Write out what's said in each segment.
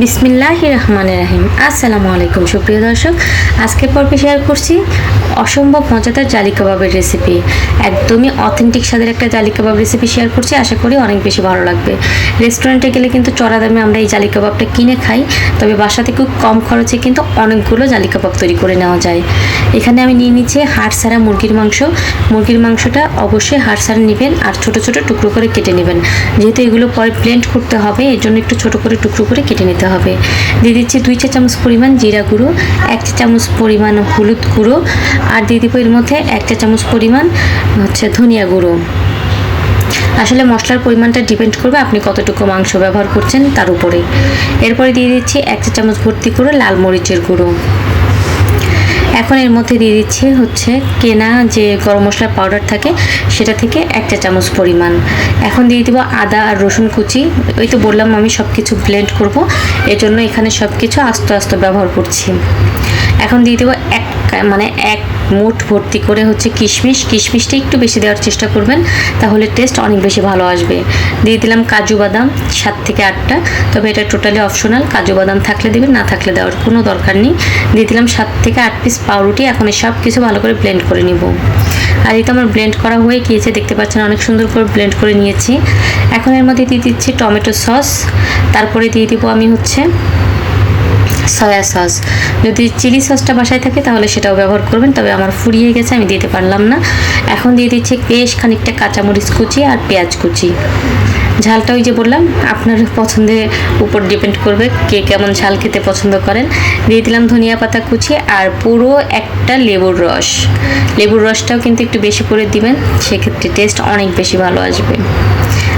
বিসমিল্লাহ রহমান রাহিম। আসসালামু আলাইকুম, সুপ্রিয় দর্শক। আজকের পর্বে শেয়ার করছি অসম্ভব মজাদার জালি কাবাবের রেসিপি একদমই অথেন্টিক স্বাদের একটা জালি কাবাব রেসিপি শেয়ার করছি। আশা করি অনেক বেশি ভালো লাগবে। রেস্টুরেন্টে গেলে কিন্তু চড়া দামে আমরা এই জালি কাবাবটা কিনে খাই। তবে বাসা থেকে কম খরচে কিন্তু অনেকগুলো জালি কাবাব তৈরি করে নেওয়া যায়। এখানে আমি নিয়ে নিচ্ছি হাড় সারা মুরগির মাংস। মুরগির মাংসটা অবশ্যই হাড় সারা নেবেন আর ছোট ছোট টুকরো করে কেটে নেবেন। যেহেতু এগুলো পরে ব্লেন্ড করতে হবে, এর জন্য একটু ছোট করে টুকরো করে কেটে নিতে হবে। দিয়ে দিচ্ছি দুই চা চামচ পরিমাণ জিরা গুঁড়ো, এক চা চামচ পরিমাণ হলুদ গুঁড়ো, আর দিয়ে দিব এর মধ্যে এক চা চামচ পরিমাণ হচ্ছে ধনিয়া গুঁড়ো। আসলে মশলার পরিমাণটা ডিপেন্ড করবে আপনি কতটুকু মাংস ব্যবহার করছেন তার উপরে। এরপরে দিয়ে দিচ্ছি এক চা চামচ ভর্তি করে লাল মরিচের গুঁড়ো। এখন এর মধ্যে দিয়ে দিচ্ছি হচ্ছে কেনা যে গরম মশলার পাউডার থাকে, সেটা থেকে এক চা চামচ পরিমাণ। এখন দিয়ে দিব আদা আর রসুন কুচি। ওই তো বললাম আমি সব কিছু ব্লেন্ড করব। এর জন্য এখানে সব কিছু আস্তে আস্তে ব্যবহার করছি। এখন দিয়ে দেবো এক মানে এক মুঠ ভর্তি করে হচ্ছে কিশমিশ। কিশমিশটা একটু বেশি দেওয়ার চেষ্টা করবেন, তাহলে টেস্ট অনেক বেশি ভালো আসবে। দিয়ে দিলাম কাজু বাদাম, সাত থেকে আটটা। তবে এটা টোটালি অপশনাল কাজু বাদাম থাকলে দেবেন, না থাকলে দেওয়ার কোনো দরকার নেই। দিয়ে দিলাম সাত থেকে আট পিস পাউরুটি, এখন সব কিছু ভালো করে ব্লেন্ড করে নিব। আর এই তো আমার ব্লেন্ড করা হয়ে গিয়েছে, দেখতে পাচ্ছেন অনেক সুন্দর করে ব্লেন্ড করে নিয়েছি। এখন এর মধ্যে দিয়ে দিচ্ছি টমেটো সস, তারপরে দিয়ে দিব আমি হচ্ছে সয়া সস যদি চিলি সসটা বাসায় থাকে, তাহলে সেটাও ব্যবহার করবেন। তবে আমার ফুরিয়ে গেছে, আমি দিতে পারলাম না। এখন দিয়ে দিচ্ছি বেশ খানিকটা কাঁচামরিচ কুচি আর পেঁয়াজ কুচি। ঝালটা ওই যে বললাম, আপনার পছন্দের উপর ডিপেন্ড করবে কে কেমন ঝাল খেতে পছন্দ করেন। দিয়ে দিলাম ধনিয়া পাতা কুচি আর পুরো একটা লেবুর রস। লেবুর রসটাও কিন্তু একটু বেশি করে দিবেন, সেক্ষেত্রে টেস্ট অনেক বেশি ভালো আসবে।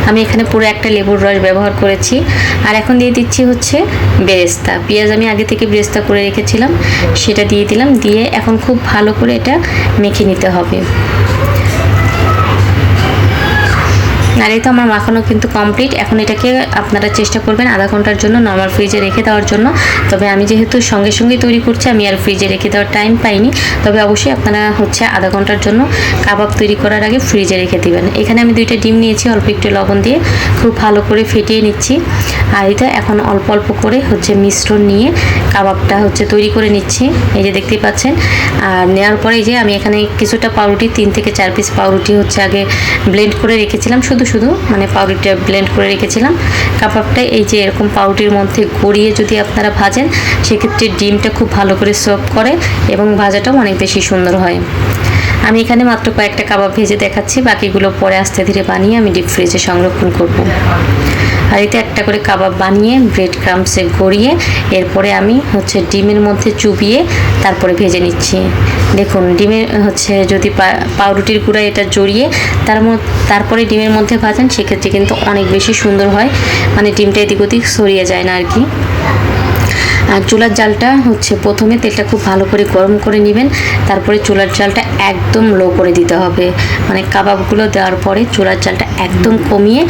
আমি এখানে পুরো একটা লেবুর রস ব্যবহার করেছি। আর এখন দিয়ে দিচ্ছি হচ্ছে বেরেস্তা। পেঁয়াজ আমি আগে থেকে বেরেস্তা করে রেখেছিলাম, সেটা দিয়ে দিলাম। দিয়ে এখন খুব ভালো করে এটা মেখে নিতে হবে। এই তো আমার মাখানো কিন্তু কমপ্লিট এখন এটাকে আপনারা চেষ্টা করবেন আধা ঘণ্টার জন্য নর্মাল ফ্রিজে রেখে দেওয়ার জন্য। তবে আমি যেহেতু সঙ্গে সঙ্গে তৈরি করছি, আমি আর ফ্রিজে রেখে দেওয়ার টাইম পাইনি। তবে অবশ্যই আপনারা হচ্ছে আধা ঘণ্টার জন্য কাবাব তৈরি করার আগে ফ্রিজে রেখে দিবেন। এখানে আমি দুইটা ডিম নিয়েছি, অল্প একটু লবণ দিয়ে। খুব ভালো করে ফেটিয়ে নিচ্ছি। আর এটা এখন অল্প অল্প করে হচ্ছে মিশ্রণ নিয়ে কাবাবটা হচ্ছে তৈরি করে নিচ্ছি। এই যে দেখতেই পাচ্ছেন। আর নেওয়ার পরে যে আমি এখানে কিছুটা পাউরুটি, তিন থেকে চার পিস পাউরুটি হচ্ছে আগে ব্লেন্ড করে রেখেছিলাম। শুধু শুধু মানে পাউরুটিটা ব্লেন্ড করে রেখেছিলাম। কাবাবটা এই যে এরকম পাউরুটির মধ্যে গড়িয়ে যদি আপনারা ভাজেন, সেক্ষেত্রে ডিমটা খুব ভালো করে সার্ভ করে এবং ভাজাটাও অনেক বেশি সুন্দর হয়। আমি এখানে মাত্র কয়েকটা কাবাব ভেজে দেখাচ্ছি, বাকিগুলো পরে আস্তে ধীরে বানিয়ে আমি ডিপ ফ্রিজে সংরক্ষণ করব। এতে একটা করে কাবাব বানিয়ে ব্রেড ক্রামসে গড়িয়ে এরপরে আমি হচ্ছে ডিমের মধ্যে চুবিয়ে তারপরে ভেজে নিচ্ছি। দেখুন ডিমের হচ্ছে যদি পাউরুটির গুঁড়া এটা জড়িয়ে তার তারপরে ডিমের মধ্যে ভাজেন, সেক্ষেত্রে কিন্তু অনেক বেশি সুন্দর হয়। মানে ডিমটা এদিক ওদিক সরিয়ে যায় না আর কি। আর চুলার জালটা হচ্ছে প্রথমে তেলটা খুব ভালো করে গরম করে নেবেন। তারপরে চুলার জালটা একদম লো করে দিতে হবে। মানে কাবাবগুলো দেওয়ার পরে চুলার জালটা একদম কমিয়ে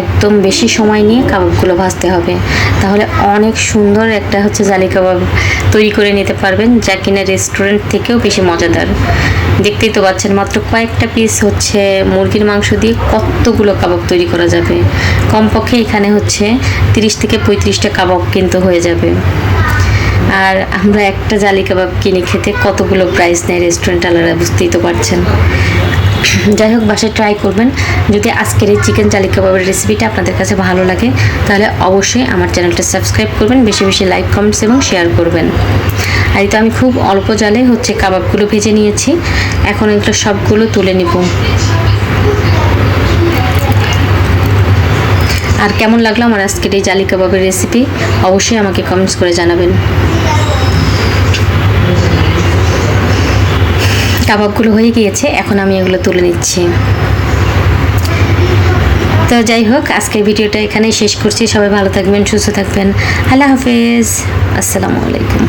একদম বেশি সময় নিয়ে কাবাবগুলো ভাজতে হবে। তাহলে অনেক সুন্দর একটা হচ্ছে জালি কাবাব তৈরি করে নিতে পারবেন, যা কিনা রেস্টুরেন্ট থেকেও বেশি মজাদার। দেখতেই তো পাচ্ছেন মাত্র কয়েকটা পিস হচ্ছে মুরগির মাংস দিয়ে কতগুলো কাবাব তৈরি করা যাবে। কমপক্ষে এখানে হচ্ছে তিরিশ থেকে পঁয়ত্রিশটা কাবাব কিন্তু হয়ে যাবে। আর আমরা একটা জালি কাবাব কিনে খেতে কতগুলো প্রাইস নেয় রেস্টুরেন্ট আলাদা বুঝতেই তো পারছেন। যাই হোক, বাসায় ট্রাই করবেন। যদি আজকের এই চিকেন জালি কাবাবের রেসিপিটা আপনাদের কাছে ভালো লাগে, তাহলে অবশ্যই আমার চ্যানেলটা সাবস্ক্রাইব করবেন, বেশি বেশি লাইক কমেন্টস এবং শেয়ার করবেন। আর তো আমি খুব অল্প জালে হচ্ছে কাবাবগুলো ভেজে নিয়েছি। এখন এগুলো সবগুলো তুলে নিব। আর কেমন লাগল আমার আজকের এই জালি কাবাবের রেসিপি অবশ্যই আমাকে কমেন্টস করে জানাবেন। কাবাবগুলো হয়ে গিয়েছে, এখন আমি এগুলো তুলে নিচ্ছি। তো যাই হোক, আজকের ভিডিওটা এখানেই শেষ করছি। সবাই ভালো থাকবেন, সুস্থ থাকবেন। আল্লাহ হাফেজ। আসসালামু আলাইকুম।